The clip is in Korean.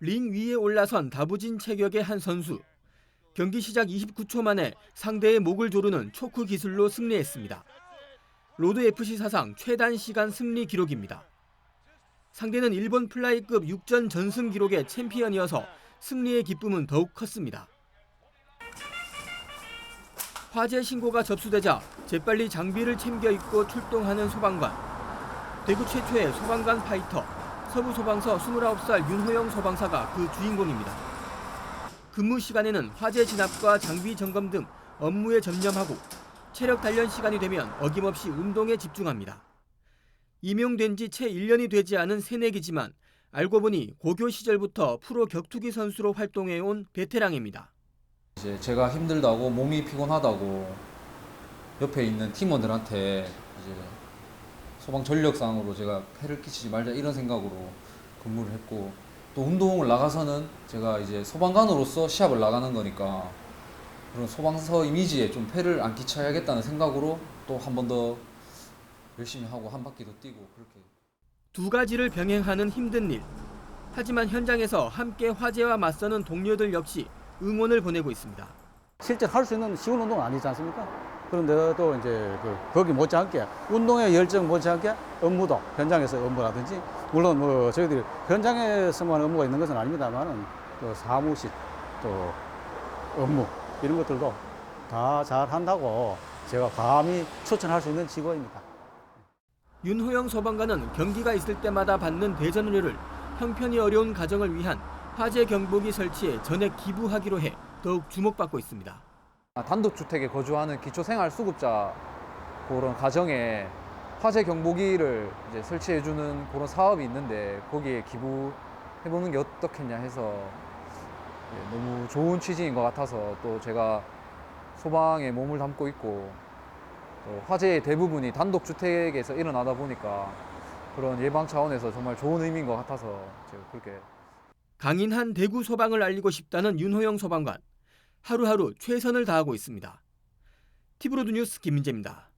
링 위에 올라선 다부진 체격의 한 선수. 경기 시작 29초 만에 상대의 목을 조르는 초크 기술로 승리했습니다. 로드 FC 사상 최단 시간 승리 기록입니다. 상대는 일본 플라이급 6전 전승 기록의 챔피언이어서 승리의 기쁨은 더욱 컸습니다. 화재 신고가 접수되자 재빨리 장비를 챙겨 입고 출동하는 소방관. 대구 최초의 소방관 파이터 서부소방서 29살 윤호영 소방사가 그 주인공입니다. 근무 시간에는 화재 진압과 장비 점검 등 업무에 전념하고 체력 단련 시간이 되면 어김없이 운동에 집중합니다. 임용된 지 채 1년이 되지 않은 새내기지만 알고 보니 고교 시절부터 프로 격투기 선수로 활동해 온 베테랑입니다. 이제 제가 힘들다고 몸이 피곤하다고 옆에 있는 팀원들한테 이제 소방 전력상으로 제가 폐를 끼치지 말자 이런 생각으로 근무를 했고 또 운동을 나가서는 제가 이제 소방관으로서 시합을 나가는 거니까 그런 소방서 이미지에 좀 폐를 안 끼쳐야겠다는 생각으로 또 한 번 더 열심히 하고 한 바퀴 더 뛰고 그렇게 두 가지를 병행하는 힘든 일. 하지만 현장에서 함께 화재와 맞서는 동료들 역시 응원을 보내고 있습니다. 실제 할 수 있는 쉬운 운동은 아니지 않습니까? 그런데도 이제 그 거기 못지않게 운동의 열정 못지않게 업무도 현장에서 업무라든지 물론 뭐 저희들이 현장에서만 업무가 있는 것은 아닙니다만은 또 사무실 또 업무 이런 것들도 다 잘 한다고 제가 감히 추천할 수 있는 직원입니다. 윤호영 소방관은 경기가 있을 때마다 받는 대전 의료를 형편이 어려운 가정을 위한 화재 경보기 설치에 전액 기부하기로 해 더욱 주목받고 있습니다. 아, 단독주택에 거주하는 기초생활수급자 그런 가정에 화재 경보기를 이제 설치해주는 그런 사업이 있는데 거기에 기부해보는 게 어떻겠냐 해서 예, 너무 좋은 취지인 것 같아서 또 제가 소방에 몸을 담고 있고 또 화재의 대부분이 단독주택에서 일어나다 보니까 그런 예방 차원에서 정말 좋은 의미인 것 같아서 제가 그렇게 강인한 대구 소방을 알리고 싶다는 윤호영 소방관. 하루하루 최선을 다하고 있습니다. 티브로드 뉴스 김민재입니다.